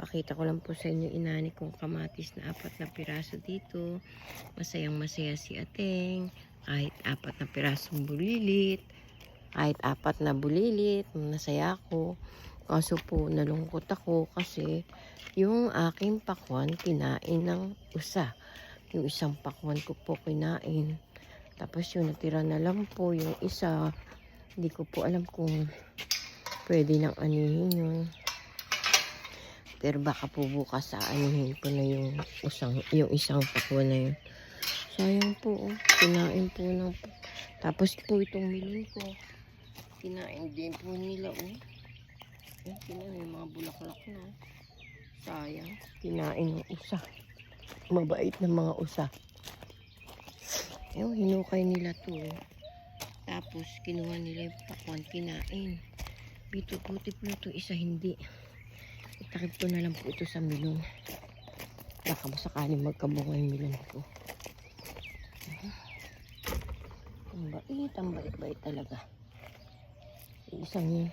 Pakita ko lang po sa inyo inani kong kamatis na apat na piraso dito. Masayang masaya si Ateng. Kahit apat na pirasong bulilit. Kahit apat na bulilit. Nasaya ako. Kaso po nalungkot ako kasi yung aking pakwan kinain ng usa. Yung isang pakwan ko po kinain. Tapos yung natira na lang po yung isa. Hindi ko po alam kung pwede nang anihin yun. Pero baka po bukas sa anihin ko na yung isang, yung isang pakwan na yun. Sayang po, oh. kinain po ng... Tapos po itong milon ko. Kinain din po nila, oh. Yan, kinain yung mga bulaklak na. oh. Sayang. Kinain ng usa. Mabait na mga usa. Yung hinukay nila to. oh. Tapos kinuha nila yung pakwan, kinain. Bito-puti po ito, isa hindi. Itakip ko na lang po ito sa milon. Baka masakaling magkabunga yung milon ko. Ang bait, ang bait-bait talaga. Isang.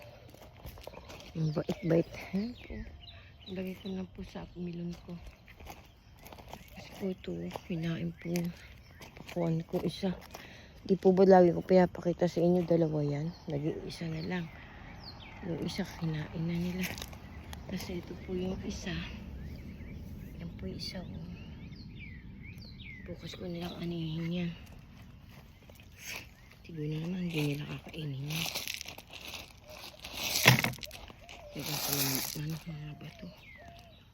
Ang bait-bait. Lagay ko na po sa milon ko. Tapos po ito, kinain po. Pakuan ko isa. Di po ba lagi ko pinapakita sa inyo dalawa yan? Nag-iisa na lang. Yung isa kinain na nila. Kasi ito po yung isa. Yan po yung isa. Oh. Bukas ko nilang anihin yan. Siguro naman hindi nila kakainin yan. Diba ko naman ano mga bato.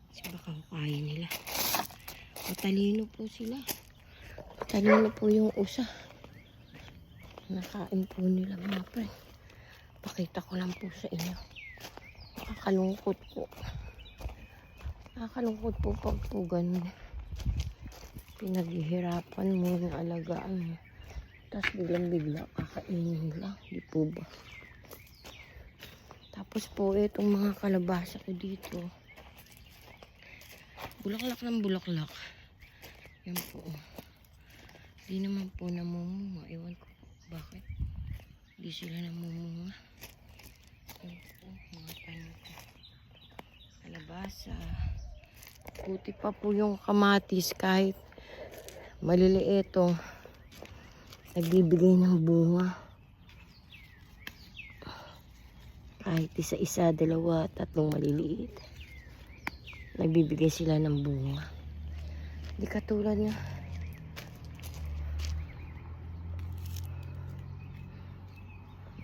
Kasi baka hukayin nila. Matalino po sila. Matalino po yung usa. Nakain po nila mga friend. Pakita ko lang po sa inyo. Nakakalungkot po. Nakakalungkot po pag po ganun. Pinaghihirapan mo yung alagaan. Tapos biglang bigla kakainin lang. Di po ba? Tapos po itong mga kalabasa ko dito. Bulaklak ng bulaklak. Yan po. Di naman po namumunga. Ewan ko bakit. Di sila namumunga. Yan po. Mga tanim ko. Kalabasa. Puti pa po yung kamatis kahit maliliit oh. Nagbibigay ng bunga. Kahit isa-isa, dalawa, tatlong maliliit. Nagbibigay sila ng bunga. Di katulad na.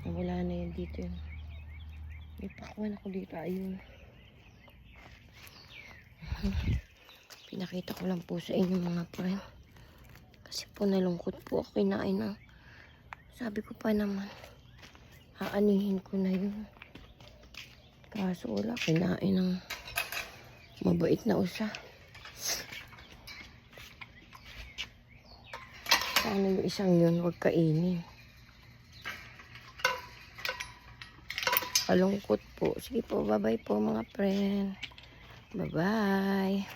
Wala na yan dito yun. May pakwan ako dito. Ayun. Pinakita ko lang po sa inyo mga friend. Kasi po nalungkot po ako kinain na. Sabi ko pa naman, aanihin ko na yun. Kaso wala, kinain ng mabait na usa. Sana yung isang yun, huwag kainin. Kalungkot po. Sige po, bye-bye po mga friend. Bye-bye.